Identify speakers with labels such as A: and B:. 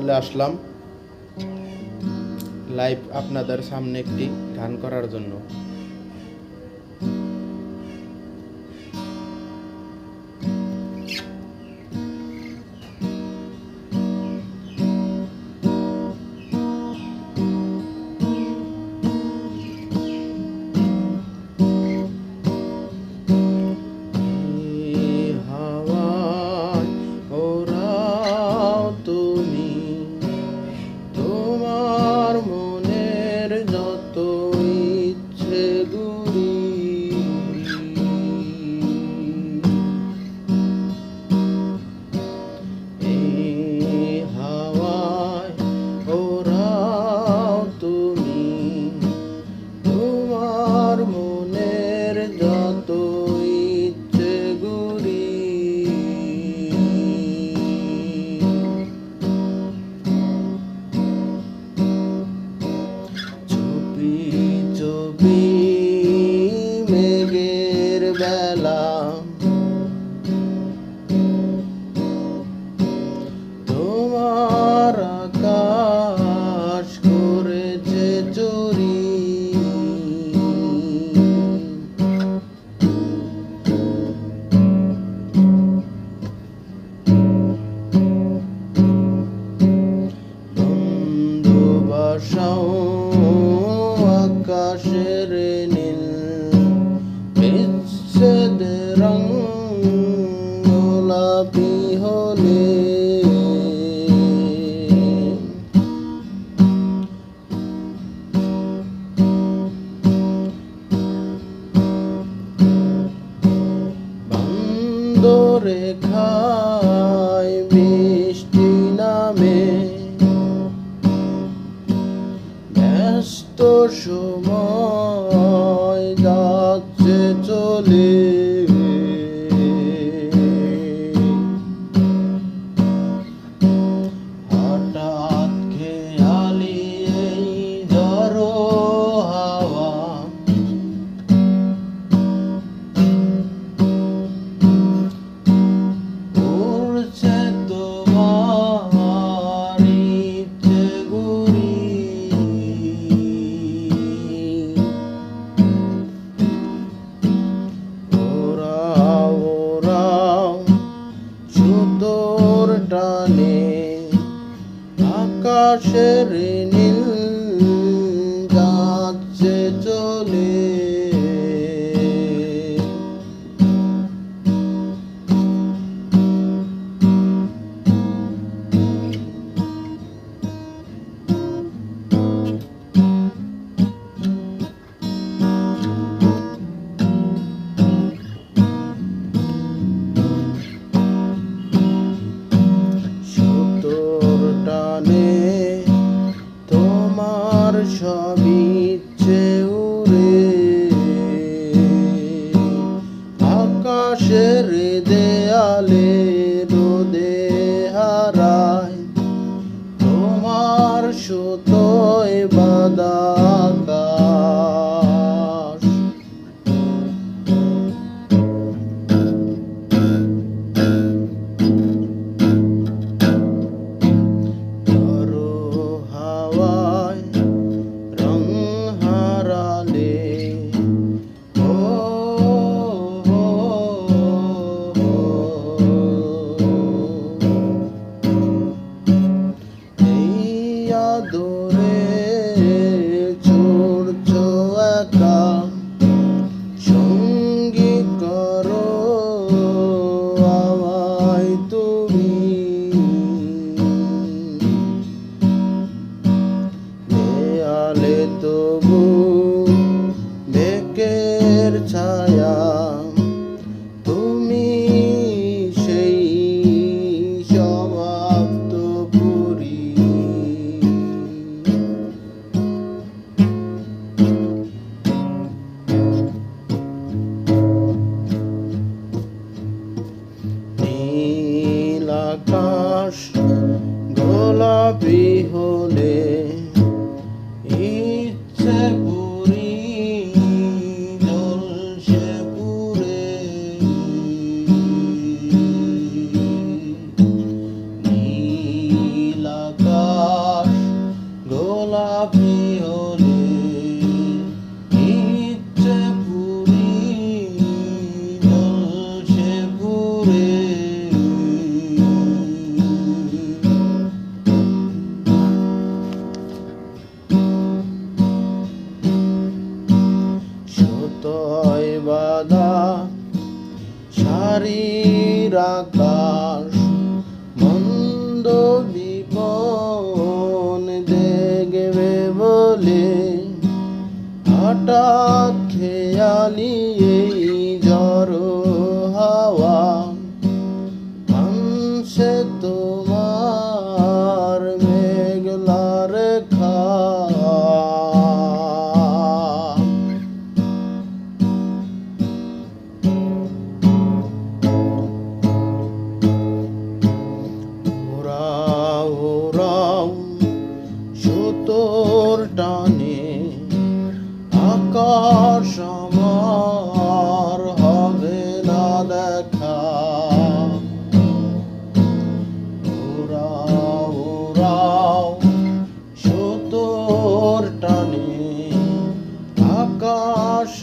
A: চলে আসলাম লাইভ আপনাদের সামনে একটি গান করার জন্য। বেলা তোমার আকাশ করেছে চুরি। বন্ধু বাসাও মাথায় মিষ্টি নামে ব্যস্ত শো sharing দেশের দেয়ালে রোদে হারায়। তোমার সুতোয় বাদা यादों আকাশ গোলাপি হ হঠাৎ খেয়ালি আকাশ সমর হবে না দেখা। উড়াও উড়াও সুতোর টানে আকাশ